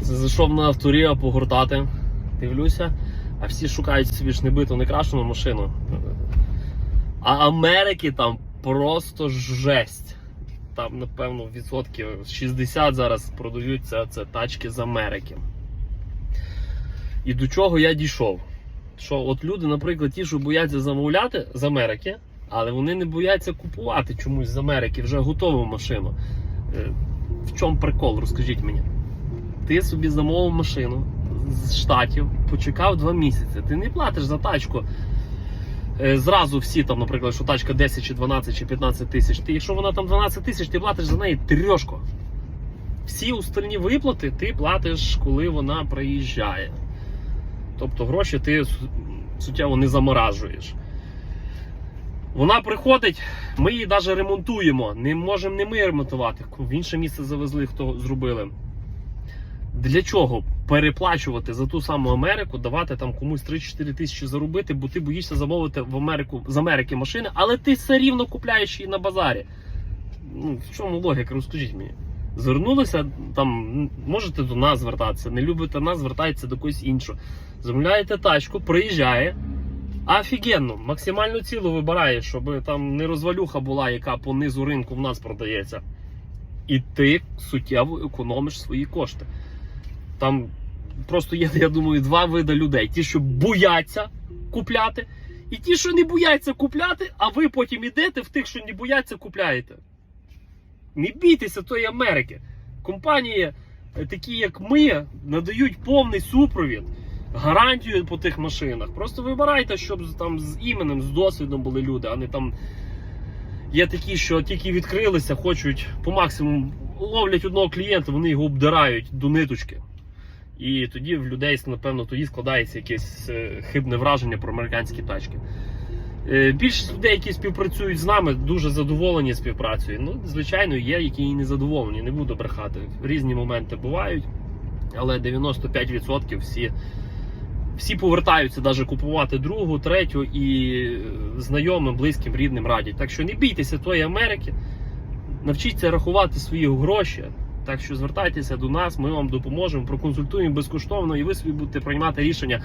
Зайшов на авторія погортати, дивлюся, а всі шукають собі ж небиту, не крашену машину. А Америки там просто жесть. Там, напевно, відсотків 60 зараз продаються це тачки з Америки. І до чого я дійшов? Що от люди, наприклад, ті, що бояться замовляти з Америки, але вони не бояться купувати чомусь з Америки вже готову машину. Е, В чому прикол, розкажіть мені. Ти собі замовив машину з штатів, почекав два місяці. Ти не платиш за тачку. е, Зразу всі там, наприклад, що тачка 10 чи 12 чи 15 тисяч. Ти, якщо вона там 12 тисяч, ти платиш за неї трьошку. Всі остальні виплати ти платиш, коли вона приїжджає. Тобто гроші ти суттєво не заморажуєш. Вона приходить, ми її навіть ремонтуємо. Не можемо не ми ремонтувати. В інше місце завезли, хто зробили. Для чого переплачувати за ту саму Америку, давати там комусь 3-4 тисячі заробити, бо ти боїшся замовити в Америку з Америки машини, але ти все рівно купляєш її на базарі. Ну, в чому логіка? Розкажіть мені. Звернулися там, можете до нас звертатися, не любите нас, звертайтеся до когось іншого. Замовляєте тачку, приїжджає. Офігенно, максимальну ціну вибирає, щоб там не розвалюха була, яка по низу ринку в нас продається. І ти суттєво економиш свої кошти. Там просто є, я думаю, два види людей: ті, що бояться купляти, і ті, що не бояться купляти, а ви потім ідете в тих, що не бояться, купляєте. Не бійтеся тої Америки. Компанії, е, такі як ми, надають повний супровід, гарантію по тих машинах. Просто вибирайте, щоб там з іменем, з досвідом були люди, а не там. Є такі, що тільки відкрилися, хочуть по максимуму ловлять одного клієнта, вони його обдирають до ниточки. І тоді в людей, напевно, тоді складається якесь е, хибне враження про американські тачки. Е, Більшість людей, які співпрацюють з нами, дуже задоволені співпрацею. Ну, звичайно, є, які і не задоволені, не буду брехати. Різні моменти бувають, але 95% всі, всі повертаються навіть купувати другу, третю і е, знайомим, близьким, рідним радять. Так що не бійтеся тої Америки, навчіться рахувати свої гроші. Так що звертайтеся до нас, ми вам допоможемо, проконсультуємо безкоштовно, і ви собі будете приймати рішення,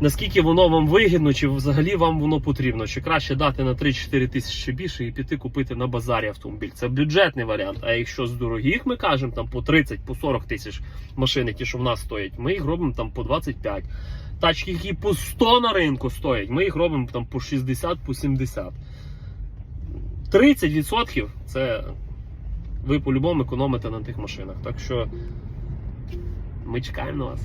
наскільки воно вам вигідно, чи взагалі вам воно потрібно. Чи краще дати на 3-4 тисячі більше і піти купити на базарі автомобіль. Це бюджетний варіант. А якщо з дорогих ми кажемо там по 30, по 40 тисяч машин, які що в нас стоять, ми їх робимо там по 25. Тачки, які по 100 на ринку стоять, ми їх робимо там по 60, по 70. 30% це ви по-любому економите на тих машинах. Так що ми чекаємо на вас.